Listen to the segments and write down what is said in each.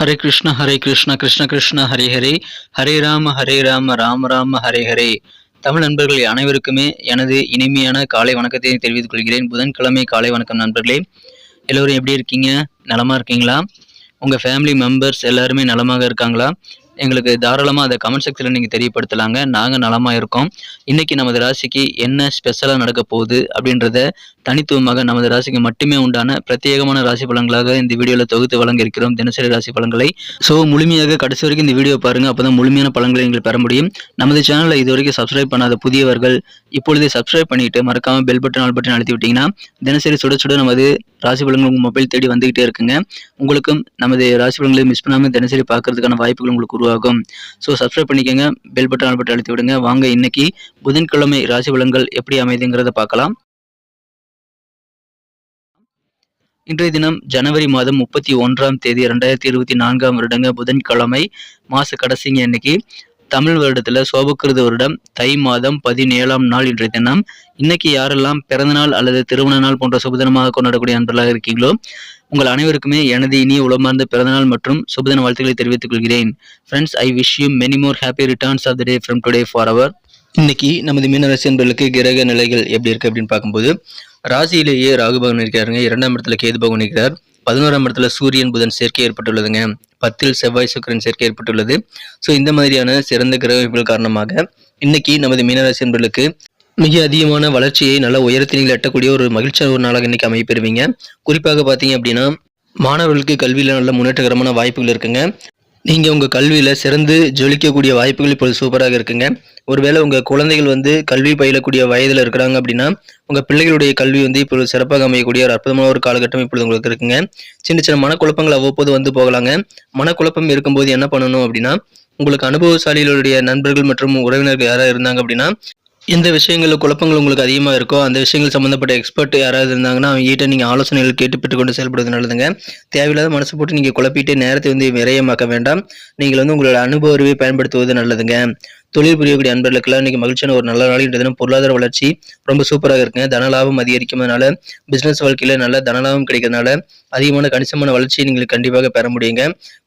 ஹரே கிருஷ்ண ஹரே கிருஷ்ண கிருஷ்ண கிருஷ்ண ஹரே ஹரே. ஹரே ராம ஹரே ராம ராம ராம ஹரே ஹரே. தமிழ் நண்பர்கள் அனைவருக்குமே எனது இனிமையான காலை வணக்கத்தை தெரிவித்துக் கொள்கிறேன். புதன்கிழமை காலை வணக்கம் நண்பர்களே. எல்லோரும் எப்படி இருக்கீங்க? நலமா இருக்கீங்களா? உங்கள் ஃபேமிலி மெம்பர்ஸ் எல்லாருமே நலமாக இருக்காங்களா? எங்களுக்கு தாராளமாக அதை கமெண்ட் செக்ஷனில் நீங்கள் தெரியப்படுத்தலாங்க. நாங்கள் நலமாக இருக்கோம். இன்றைக்கி நமது ராசிக்கு என்ன ஸ்பெஷலாக நடக்க போகுது அப்படின்றத தனித்துவமாக நமது ராசிக்கு மட்டுமே உண்டான பிரத்யேகமான ராசி பலன்களாக இந்த வீடியோவில் தொகுத்து வழங்கியிருக்கிறோம். தினசரி ராசி பலன்களை. ஸோ முழுமையாக கடைசி வரைக்கும் இந்த வீடியோ பாருங்கள் அப்போ தான் முழுமையான பலன்களை நீங்கள் பெற முடியும். நமது சேனலை இது வரைக்கும் சப்ஸ்கிரைப் பண்ணாத புதியவர்கள் இப்பொழுதே சப்ஸ்கிரைப் பண்ணிவிட்டு மறக்காமல் பெல் பட்டன் ஆல் பட்டன் அழுத்தி விட்டிங்கன்னா தினசரி சுட சுட நமது ராசி பலன்கள் உங்கள் மொபைல் தேடி வந்துகிட்டே இருக்குங்க. உங்களுக்கும் நமது ராசி பலன்களை மிஸ் பண்ணாமல் தினசரி பார்க்கறதுக்கான வாய்ப்புகள் உங்களுக்கு உருவாகும். ஸோ சப்ஸ்கிரைப் பண்ணிக்கோங்க பெல் பட்டன் ஆல் பட்டன் அழுத்தி விடுங்க. வாங்க இன்னைக்கு புதன்கிழமை ராசி பலன்கள் எப்படி அமைதுங்கிறத பார்க்கலாம். இன்றைய தினம் ஜனவரி மாதம் முப்பத்தி ஒன்றாம் தேதி ரெண்டாயிரத்தி இருபத்தி நான்காம் வருடங்க புதன்கிழமை மாச கடைசிங்க இன்னைக்கு. தமிழ் வருடத்துல சோபக்கிருத வருடம் தை மாதம் பதினேழாம் நாள் இன்றைய தினம். இன்னைக்கு யாரெல்லாம் பிறந்தநாள் அல்லது திருமண நாள் போன்ற சுபதினமாக கொண்டாடக்கூடிய அன்பர்களாக இருக்கீங்களோ உங்கள் அனைவருக்குமே எனது இனிய உளமார்ந்த பிறந்தநாள் மற்றும் சுபதின வாழ்த்துக்களை தெரிவித்துக் கொள்கிறேன். Friends I wish you many more happy returns of the day from today for our இன்னைக்கு நமது மீனராசி என்பர்களுக்கு கிரக நிலைகள் எப்படி இருக்கு அப்படின்னு பார்க்கும்போது ராசியிலேயே ராகு பகவான் இருக்காருங்க இரண்டாம் இடத்துல கேது பகவான் இருக்கிறார். பதினோராம் இடத்துல சூரியன் புதன் சேர்க்கை ஏற்பட்டுள்ளதுங்க. பத்தில் செவ்வாய் சுக்கிரன் சேர்க்கை ஏற்பட்டுள்ளது. ஸோ இந்த மாதிரியான சிறந்த கிரகங்கள் காரணமாக இன்னைக்கு நமது மீனராசி என்பர்களுக்கு மிக அதிகமான வளர்ச்சியை நல்ல உயரத்தில் எட்டக்கூடிய ஒரு மகிழ்ச்சியான ஒரு நாளாக இன்னைக்கு அமைப்பெறுவீங்க குறிப்பாக பார்த்தீங்க அப்படின்னா மாணவர்களுக்கு கல்வியில் நல்ல முன்னேற்றகரமான வாய்ப்புகள் இருக்குங்க. நீங்கள் உங்கள் கல்வியில் சிறந்து ஜொலிக்கக்கூடிய வாய்ப்புகள் இப்போது சூப்பராக இருக்குங்க. ஒருவேளை உங்கள் குழந்தைகள் வந்து கல்வி பயிலக்கூடிய வயதில் இருக்கிறாங்க அப்படின்னா உங்கள் பிள்ளைகளுடைய கல்வி வந்து இப்போ சிறப்பாக அமையக்கூடிய ஒரு அற்புதமான ஒரு காலகட்டம் இப்பொழுது உங்களுக்கு இருக்குங்க. சின்ன சின்ன மனக்குழப்பங்கள் அவ்வப்போது வந்து போகலாங்க. மனக்குழப்பம் இருக்கும்போது என்ன பண்ணணும் அப்படின்னா உங்களுக்கு அனுபவசாலிகளுடைய நண்பர்கள் மற்றும் உறவினர்கள் யாராவது இருந்தாங்க அப்படின்னா எந்த விஷயங்களில் குழப்பங்கள் உங்களுக்கு அதிகமாக இருக்கோ அந்த விஷயங்கள் சம்மந்தப்பட்ட எக்ஸ்பர்ட் யாராவது இருந்தாங்கன்னா அவங்க கிட்ட நீங்கள் ஆலோசனைகள் கேட்டு பெற்றுக்கொண்டு செயல்படுவது நல்லதுங்க. தேவையில்லாத மனசு போட்டு நீங்கள் குழப்பிட்டு நேரத்தை வந்து விரயமாக்க வேண்டாம். நீங்கள் வந்து உங்களோட அனுபவ அறிவை பயன்படுத்துவது நல்லதுங்க. தொழில் புரியக்கூடிய அன்பர்களுக்கெல்லாம் இன்னைக்கு மகிழ்ச்சியான ஒரு நல்ல நாள். இன்றைய பொருளாதார வளர்ச்சி ரொம்ப சூப்பராக இருக்குங்க. தனலாபம் அதிகரிக்கும்னால பிஸ்னஸ் வாழ்க்கையில் நல்ல தனலாபம் கிடைக்கிறதுனால அதிகமான கணிசமான வளர்ச்சியை நீங்கள் கண்டிப்பாக பெற முடியுங்க.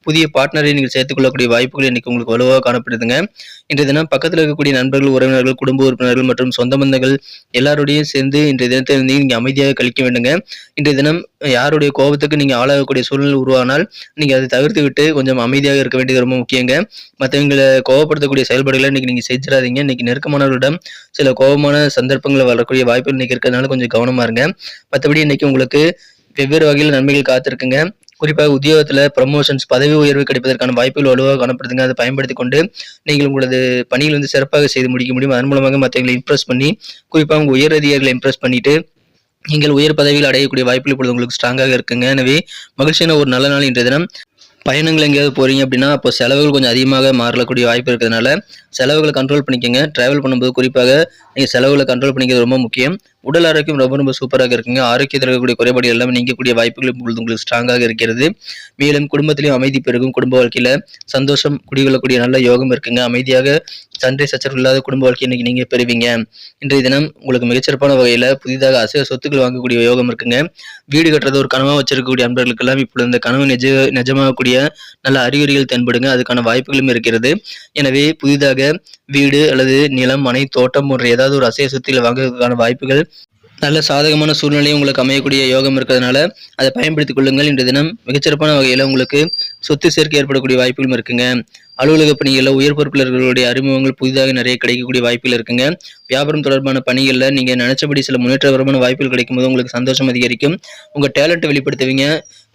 புதிய பார்ட்னரை நீங்கள் சேர்த்துக்கொள்ளக்கூடிய வாய்ப்புகள் இன்னைக்கு உங்களுக்கு வலுவாக காணப்படுதுங்க. இன்றைய தினம் பக்கத்தில் இருக்கக்கூடிய நண்பர்கள் உறவினர்கள் குடும்ப உறுப்பினர்கள் மற்றும் சொந்த பந்தங்கள் எல்லாரோடையும் சேர்ந்து இன்றைய தினத்தை வந்து நீங்கள் அமைதியாக கழிக்க வேண்டுங்க. இன்றைய தினம் யாருடைய கோபத்துக்கு நீங்கள் ஆளாகக்கூடிய சூழ்நிலை உருவானால் நீங்கள் அதை தவிர்த்து விட்டு கொஞ்சம் அமைதியாக இருக்க வேண்டியது ரொம்ப முக்கியங்க. மற்றவங்களை கோவப்படுத்தக்கூடிய செயல்பாடுகளை இன்னைக்கு நீங்கள் செஞ்சிடாதீங்க. இன்னைக்கு நெருக்கமானவர்களிடம் சில கோபமான சந்தர்ப்பங்களை வரக்கூடிய வாய்ப்புகள் இன்னைக்கு இருக்கிறதுனால கொஞ்சம் கவனமா இருங்க. மற்றபடி இன்னைக்கு உங்களுக்கு வெவ்வேறு வகையில் நன்மைகள் காத்திருக்குங்க. குறிப்பாக உத்தியோகத்தில் ப்ரமோஷன்ஸ் பதவி உயர்வு கிடைப்பதற்கான வாய்ப்புகள் வலுவாக காணப்படுதுங்க. அதை பயன்படுத்தி கொண்டு நீங்கள் உங்களது பணிகள் வந்து சிறப்பாக செய்து முடிக்க முடியும். அதன் மூலமாக மற்றவங்களை இம்ப்ரெஸ் பண்ணி குறிப்பாக உங்கள் உயர் அதிகாரிகளை இம்ப்ரெஸ் பண்ணிட்டு நீங்கள் உயர் பதவியில் அடையக்கூடிய வாய்ப்புகள் இப்பொழுது உங்களுக்கு ஸ்ட்ராங்காக இருக்குங்க. எனவே மகிழ்ச்சியான ஒரு நல்ல நாள் இன்றைய தினம். பயணங்கள் எங்கேயாவது போகிறீங்க அப்படின்னா அப்போ செலவுகள் கொஞ்சம் அதிகமாக மாறக்கூடிய வாய்ப்பு இருக்கிறதுனால செலவுகளை கண்ட்ரோல் பண்ணிக்கோங்க. ட்ராவல் பண்ணும்போது குறிப்பாக நீங்கள் செலவுகளை கண்ட்ரோல் பண்ணிக்கிறது ரொம்ப முக்கியம். உடல் ஆரோக்கியம் ரொம்ப ரொம்ப சூப்பராக இருக்குங்க. ஆரோக்கியத்தில் இருக்கக்கூடிய குறைபாடு எல்லாமே நீங்கக்கூடிய வாய்ப்புகளும் இப்பொழுது உங்களுக்கு ஸ்ட்ராங்காக இருக்கிறது. மேலும் குடும்பத்திலையும் அமைதி பெருகும். குடும்ப வாழ்க்கையில் சந்தோஷம் குடிகொள்ளக்கூடிய நல்ல யோகம் இருக்குங்க. அமைதியாக சண்டை சச்சரவு இல்லாத குடும்ப வாழ்க்கை இன்னைக்கு நீங்கள் பெறுவீங்க. இன்றைய தினம் உங்களுக்கு மிகச்சிறப்பான வகையில் புதிதாக அசைவ சொத்துக்கள் வாங்கக்கூடிய யோகம் இருக்குங்க. வீடு கட்டுறது ஒரு கனவாக வச்சிருக்கக்கூடிய அன்பர்களுக்கெல்லாம் இப்பொழுது இந்த கனவு நிஜ நிஜமாகக்கூடிய நல்ல அறிகுறிகள் தென்படுங்க. அதுக்கான வாய்ப்புகளும் இருக்கிறது. எனவே புதிதாக வீடு அல்லது நிலம் மனை தோட்டம் போன்ற ஏதாவது ஒரு அசைய சொத்துக்களை வாங்குவதற்கான வாய்ப்புகள் நல்ல சாதகமான சூழ்நிலையும் உங்களுக்கு அமையக்கூடிய யோகம் இருக்கிறதுனால அதை பயன்படுத்திக் கொள்ளுங்கள். இன்றைய தினம் மிகச்சிறப்பான வகையில் உங்களுக்கு சொத்து சேர்க்கை ஏற்படக்கூடிய வாய்ப்புகளும் இருக்குங்க. அலுவலக பணிகளில் உயர் பொறுப்பிலர்களுடைய அறிமுகங்கள் புதிதாக நிறைய கிடைக்கக்கூடிய வாய்ப்புகள் இருக்குங்க. வியாபாரம் தொடர்பான பணிகளில் நீங்கள் நினைச்சபடி சில முன்னேற்றகரமான வாய்ப்புகள் கிடைக்கும் போது உங்களுக்கு சந்தோஷம் அதிகரிக்கும். உங்கள் டேலண்ட்டை வெளிப்படுத்துவீங்க.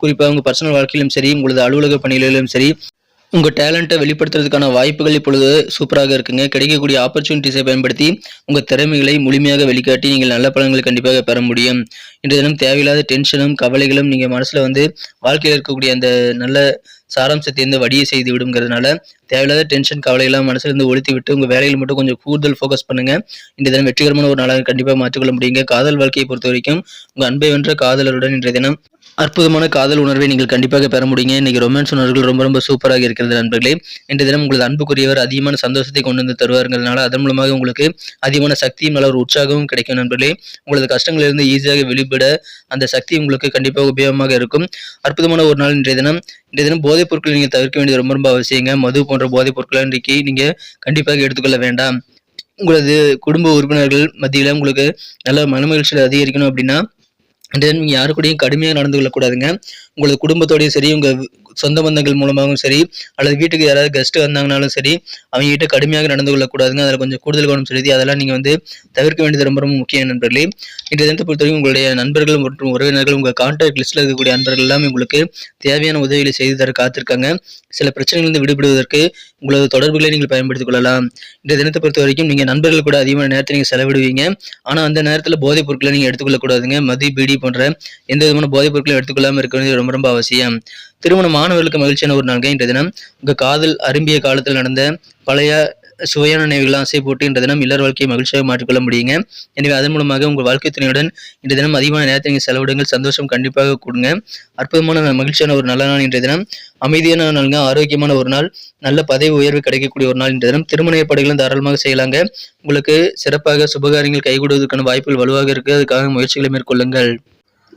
குறிப்பாக உங்கள் பர்சனல் வாழ்க்கையிலும் சரி உங்களது அலுவலக பணிகளிலும் சரி உங்கள் டேலண்ட்டை வெளிப்படுத்துறதுக்கான வாய்ப்புகள் இப்பொழுது சூப்பராக இருக்குங்க. கிடைக்கக்கூடிய ஆப்பர்ச்சுனிட்டிஸை பயன்படுத்தி உங்கள் திறமைகளை முழுமையாக வெளிக்காட்டி நீங்கள் நல்ல பலன்களை கண்டிப்பாக பெற முடியும். இன்றைய தினம் தேவையில்லாத டென்ஷனும் கவலைகளும் நீங்கள் மனசில் வந்து வாழ்க்கையில் இருக்கக்கூடிய அந்த நல்ல சாராம்சத்தை வந்து வடிய செய்து விடுங்கிறதுனால தேவையில்லாத டென்ஷன் கவலையெல்லாம் மனசுல இருந்து ஒழித்து விட்டு உங்கள் வேலையில் மட்டும் கொஞ்சம் கூடுதல் ஃபோக்கஸ் பண்ணுங்க. இந்த தினம் வெற்றிகரமான ஒரு நாளாக கண்டிப்பாக மாற்றிக்கொள்ள முடியுங்க. காதல் வாழ்க்கையை பொறுத்த வரைக்கும் உங்கள் அன்பை வென்ற காதலருடன் இன்றைய தினம் அற்புதமான காதல் உணர்வை நீங்கள் கண்டிப்பாக பெற முடியுங்க. இன்னைக்கு ரொமான்ஸ் உணர்வுகள் ரொம்ப ரொம்ப சூப்பராக இருக்கிறது நண்பர்களே. இன்றைய தினம் உங்களது அன்புக்குரியவர் அதிகமான சந்தோஷத்தை கொண்டு வந்து தருவாருங்கிறதுனால அதன் மூலமாக உங்களுக்கு அதிகமான சக்தியும் நல்ல ஒரு உற்சாகமும் கிடைக்கும் நண்பர்களே. உங்களது கஷ்டங்களிலிருந்து ஈஸியாக வெளிப்பட அந்த சக்தி உங்களுக்கு கண்டிப்பாக உபயோகமாக இருக்கும். அற்புதமான ஒரு நாள் இன்றைய தினம். இன்றைய தினம் போதைப் பொருட்களை நீங்கள் தவிர்க்க வேண்டியது ரொம்ப ரொம்ப அவசியங்க. மது போன்ற போதைப் பொருட்களை இன்றைக்கு நீங்கள் கண்டிப்பாக எடுத்துக்கொள்ள வேண்டாம். உங்களது குடும்ப உறுப்பினர்கள் மத்தியில் உங்களுக்கு நல்ல மனமகிழ்ச்சியில் அதிகரிக்கணும் அப்படின்னா இன்றைய தினம் நீங்கள் யாரு கூடயும் கடுமையாக நடந்து கொள்ளக்கூடாதுங்க. உங்களது குடும்பத்தோடையும் சரி உங்கள் சொந்த பந்தங்கள் மூலமாகவும் சரி அல்லது வீட்டுக்கு யாராவது கெஸ்ட்டு வந்தாங்கனாலும் சரி அவங்க கிட்ட கடுமையாக நடந்து கொள்ளக்கூடாதுங்க. அதில் கொஞ்சம் கூடுதல் கவனம் செலுத்தி அதெல்லாம் நீங்கள் வந்து தவிர்க்க வேண்டியது ரொம்ப ரொம்ப முக்கியம் நண்பர்களே. இன்றைய தினத்தை பொறுத்தவரைக்கும் உங்களுடைய நண்பர்கள் மற்றும் உறவினர்கள் உங்கள் கான்டாக்ட் லிஸ்ட்டில் இருக்கக்கூடிய நண்பர்கள் எல்லாமே உங்களுக்கு தேவையான உதவிகளை செய்து தர காத்திருக்காங்க. சில பிரச்சனைகளிலிருந்து விடுபடுவதற்கு உங்களது தொடர்புகளை நீங்கள் பயன்படுத்திக் கொள்ளலாம். இந்த தினத்தை பொறுத்த வரைக்கும் நீங்கள் நண்பர்கள் கூட அதிகமான நேரத்தை நீங்கள் செலவிடுவீங்க. ஆனால் அந்த நேரத்தில் போதைப் பொருட்களை நீங்கள் எடுத்துக்கொள்ளக்கூடாதுங்க மது பீடி போன்ற எந்த விதமான போதைப் பொருட்களும் எடுத்துக்கொள்ளாமல் இருக்க வேண்டியது ரொம்ப ரொம்ப அவசியம். திருமண மாணவர்களுக்கு மகிழ்ச்சியான ஒரு நாள்கள் இன்றைய தினம் உங்கள் காதல் அரும்பிய காலத்தில் நடந்த பழைய சுவையான நினைவுகளை ஆசை போட்டு இன்றைய தினம் இல்லற வாழ்க்கையை மகிழ்ச்சியாக மாற்றிக்கொள்ள முடியுங்க. எனவே அதன் மூலமாக உங்கள் வாழ்க்கை துணையுடன் இன்றைய தினம் அதிகமான நேரத்தை நீங்கள் செலவிடுங்கள். சந்தோஷம் கண்டிப்பாக கொடுங்க. அற்புதமான மகிழ்ச்சியான ஒரு நல்ல நாள் இன்றைய தினம். அமைதியான நாளுங்க ஆரோக்கியமான ஒரு நாள். நல்ல பதவி உயர்வு கிடைக்கக்கூடிய ஒரு நாள் இன்றைய தினம். திருமண ஏற்பாடுகளும் தாராளமாக செய்யலாங்க. உங்களுக்கு சிறப்பாக சுபகாரியங்கள் கைகூடுவதற்கான வாய்ப்புகள் வலுவாக இருக்கு. அதுக்காக முயற்சிகளை மேற்கொள்ளுங்கள்.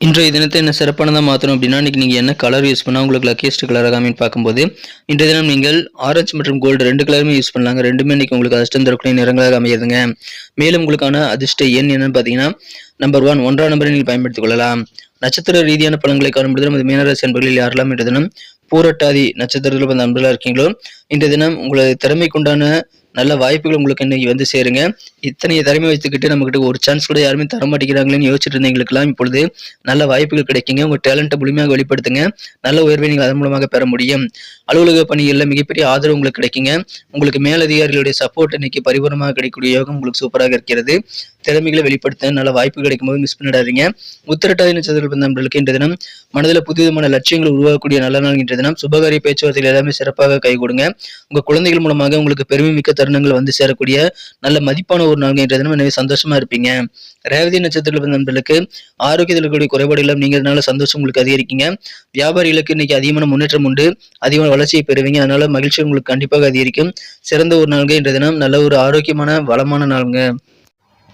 இன்றைய தினத்தை என்ன சிறப்பானதாக மாற்றணும் அப்படின்னா இன்றைக்கி நீங்கள் என்ன கலர் யூஸ் பண்ணால் உங்களுக்கு லக்கியஸ்ட் கலர் ஆகாமின்னு பார்க்கும்போது இன்றைய தினம் நீங்கள் ஆரஞ்சு மற்றும் கோல்டு ரெண்டு கலருமே யூஸ் பண்ணலாங்க. ரெண்டுமே இன்றைக்கி உங்களுக்கு அதிர்ஷ்டம் தரக்கூடிய நிறங்களாக அமையுதுங்க. மேலும் உங்களுக்கான அதிர்ஷ்ட எண் என்னன்னு பார்த்தீங்கன்னா நம்பர் ஒன் ஒன்றாம் நம்பரை நீங்கள் பயன்படுத்திக் கொள்ளலாம். நட்சத்திர ரீதியான பலன்களை காணும்பொழுது நமது மீனராசி அன்பர்களில் யாரெல்லாம் இன்றைய தினம் பூரட்டாதி நட்சத்திரத்தில் வந்த அன்பர்களாக இருக்கீங்களோ இன்றைய தினம் உங்களது திறமைக்குண்டான நல்ல வாய்ப்புகள் உங்களுக்கு இன்னைக்கு வந்து சேருங்க. இத்தனை திறமை வச்சுக்கிட்டு நம்மக்கிட்ட ஒரு சான்ஸ் கூட யாருமே தர மாட்டேங்கிறாங்களேன்னு யோசிச்சுட்டு இருந்தீங்களுக்கெல்லாம் இப்பொழுது நல்ல வாய்ப்புகள் கிடைக்குங்க. உங்க டேலண்ட்டை முழுமையாக வெளிப்படுத்துங்க. நல்ல உயர்வை நீங்கள் அதன் மூலமாக பெற முடியும். அலுவலக பணிகளில் மிகப்பெரிய ஆதரவு உங்களுக்கு கிடைக்குங்க. உங்களுக்கு மேலதிகாரிகளுடைய சப்போர்ட் இன்னைக்கு பரிபூர்ணமாக கிடைக்கக்கூடிய யோகம் உங்களுக்கு சூப்பராக இருக்கிறது. திறமைகளை வெளிப்படுத்த நல்ல வாய்ப்பு கிடைக்கும் போது மிஸ் பண்ணிடாதீங்க. உத்திரட்டாதி நட்சத்திர நண்பர்களுக்கு இன்றைய தினம் மனதில் புதுவிதமான லட்சியங்கள் உருவாக்கக்கூடிய நல்ல நாள் இன்றைய தினம். சுபகாரிய பேச்சுவார்த்தைகள் எல்லாமே சிறப்பாக கை கொடுங்க. உங்க குழந்தைகள் மூலமாக உங்களுக்கு பெருமை மிக்க தருணங்கள் வந்து சேரக்கூடிய நல்ல மதிப்பான ஒரு நாள் இன்றைய தினம் எனவே சந்தோஷமா இருப்பீங்க. ரேவதி நட்சத்திரத்தில் பிறந்த நண்பர்களுக்கு ஆரோக்கியத்தில் இருக்கக்கூடிய குறைபாடுகளும் நீங்கிறதுனால சந்தோஷம் உங்களுக்கு அதிகரிக்குங்க. வியாபாரிகளுக்கு இன்னைக்கு அதிகமான முன்னேற்றம் உண்டு. அதிகமான வளர்ச்சியை பெறுவீங்க. அதனால மகிழ்ச்சி உங்களுக்கு கண்டிப்பாக அதிகரிக்கும். சிறந்த ஒரு நாள்ங்க இன்றைய தினம். நல்ல ஒரு ஆரோக்கியமான வளமான நாளுங்க.